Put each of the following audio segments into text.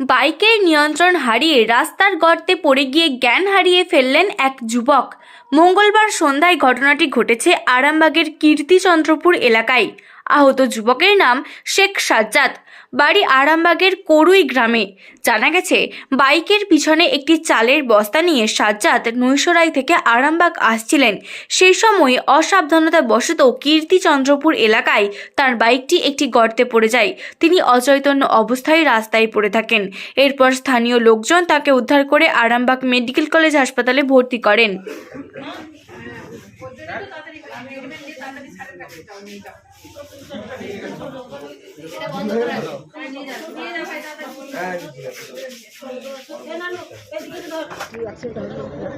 বাইকের নিয়ন্ত্রণ হারিয়ে রাস্তার গর্তে পড়ে গিয়ে জ্ঞান হারিয়ে ফেললেন এক যুবক। মঙ্গলবার সন্ধ্যায় ঘটনাটি ঘটেছে আরামবাগের কীর্তিচন্দ্রপুর এলাকায়। আহত যুবকের নাম শেখ সাজ্জাদ। বাড়ি আরামবাগের করুই গ্রামে। জানা গেছে, বাইকের পিছনে একটি চালের বস্তা নিয়ে সাজ্জাদ নৈশরাই থেকে আরামবাগ আসছিলেন। সেই সময় অসাবধানতা বশত কীর্তিচন্দ্রপুর এলাকায় তার বাইকটি একটি গর্তে পড়ে যায়। তিনি অচৈতন্য অবস্থায় রাস্তায় পড়ে থাকেন। এরপর স্থানীয় লোকজন তাকে উদ্ধার করে আরামবাগ মেডিকেল কলেজ হাসপাতালে ভর্তি করেন।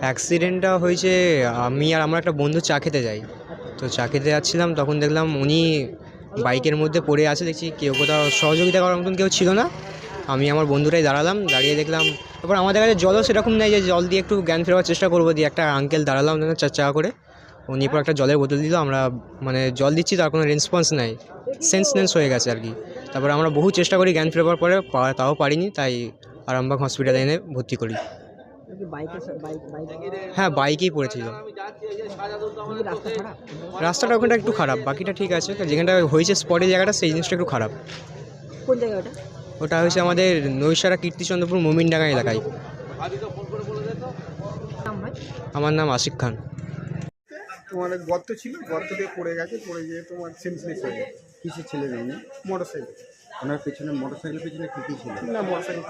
অ্যাক্সিডেন্টটা হয়েছে, আমি আর আমার একটা বন্ধু চা খেতে যাই। তো চা খেতে যাচ্ছিলাম, তখন দেখলাম উনি বাইকের মধ্যে পড়ে আছে, দেখছি কেউ কোথাও সহযোগিতা করার মতন কেউ ছিল না। আমি আমার বন্ধুটাই দাঁড়ালাম, দাঁড়িয়ে দেখলাম, তারপর আমাদের কাছে জলও সেরকম নেই যে জল দিয়ে একটু জ্ঞান ফেরবার চেষ্টা করব, দিয়ে একটা আঙ্কেল দাঁড়ালাম, চা চা করে। উনি পর একটা জলের বোতল দিল আমরা মানে জল দিচ্ছি তার কোনো রেসপন্স নাই। সেন্সনেন্স হয়ে গেছে আর কি তারপর আমরা বহু চেষ্টা করি জ্ঞান ফেরবার পরে তাও পারিনি তাই আরামবাগ হসপিটালে এনে ভর্তি করি। হ্যাঁ বাইকেই পড়েছিল রাস্তাটা ওখানটা একটু খারাপ বাকিটা ঠিক আছে। যেখানটা হয়েছে স্পটে জায়গাটা সেই জিনিসটা একটু খারাপ। কোন জায়গাটা ওটা? হয়েছে আমাদের নৈশারা কীর্তিচন্দ্রপুর মোমিনডাঙ্গা এলাকায়। আমার নাম আশিক খান। তোমার গর্ত ছিল গর্ত দিয়ে পড়ে গেছে পড়ে গিয়ে তোমার সেন্সলেস হয়ে গেছে। ছেলে উনি মোটর সাইকেল ওনার পেছনে মোটর সাইকেলের পেছনে কি কি ছিল? না মোটর সাইকেল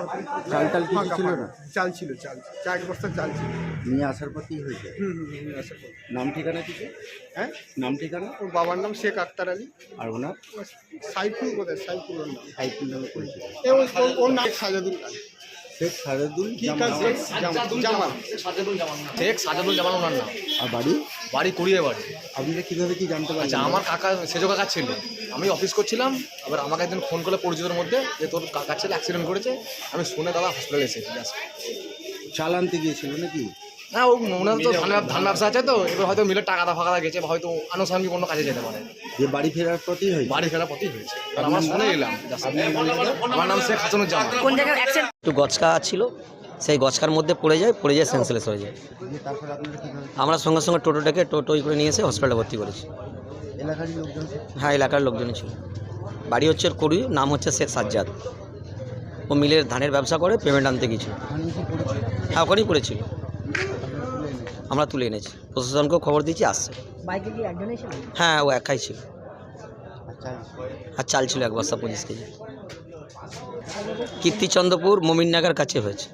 চাল টাল কিছু ছিল না? চাল ছিল চাল চার বস্তা চাল ছিল। নিয়ে আসার পর কি হয়েছে? হুম হুম হুম, আশা করি। নাম ঠিকানা কিছু হ্যাঁ? নাম ঠিকানা? ওর বাবার নাম শেখ আক্তার আলী। আর ওনার? সাইফুল কোথায় সাইফুল ওর নাম। সাইকেল নামে পরিচিত। ওর- নাম সাজাদুল শেখ সাজাদুল জামাল। শেখ সাজাদুল জামান ওনার নাম। আর বাড়ি? বাড়ি কুড়িয়ে বাড়ি। আপনারা কীভাবে কি জানতে আচ্ছা পারছেন আমার কাকা সেজো কাকা ছিল। আমি অফিস করছিলাম আবার আমাকে একদিন ফোন করলে পরিচিতের মধ্যে যে তোর কাকার ছেলে অ্যাক্সিডেন্ট করেছে। আমি শুনে দাদা হসপিটালে এসেছি চালানতে চাল আনতে গিয়েছিল নাকি? না ও ওনার তো ধান ধান ব্যবসা আছে তো এবার হয়তো মিলের টাকা ফাঁকা গেছে হয়তো আনুষঙ্গিক অন্য কাজে যেতে পারে। যে বাড়ি ফেরার পথই হয়েছে। বাড়ি ফেরার পথেই হয়েছে। আর আমরা শুনে এলাম আমার নাম শেখ হাসানুজ্জামান। কোন জায়গায় একটু গছকা ছিল সেই গছকার মধ্যে পড়ে যায় পড়ে যায় সেন্সলেস হয়ে যায়। আমরা সঙ্গে সঙ্গে টোটোটাকে টোটোই করে নিয়ে এসে হসপিটালে ভর্তি করেছি। হ্যাঁ এলাকার লোকজনই ছিল। বাড়ি হচ্ছে কুড়ি নাম হচ্ছে শেখ সাজ্জাদ। ও মিলের ধানের ব্যবসা করে পেমেন্ট আনতে পড়েছে হ্যাঁ ওখানেই এনেছে আমরা তুলে এনেছি। প্রশাসনকেও খবর দিয়েছি আসছে। বাইকে কি একজনই ছিল হ্যাঁ ও একাই ছিল। আর চাল ছিল? এক বস্তা পঁচিশ কেজি। কীর্তিচন্দ্রপুর মোমিননাগার কাছে হয়েছে।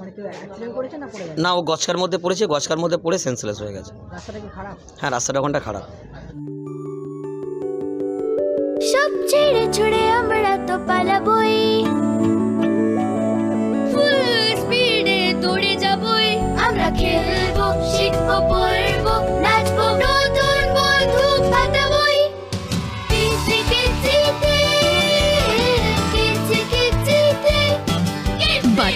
মানে করেছে না ও গছকার মধ্যে পড়েছে গছকার মধ্যে পড়ে সেন্সলেস হয়ে গেছে। রাস্তাটা কি খারাপ? হ্যাঁ রাস্তাটা ওখানটা খারাপ। সব ছেড়ে ছুড়ে আমরা তো পালাবই।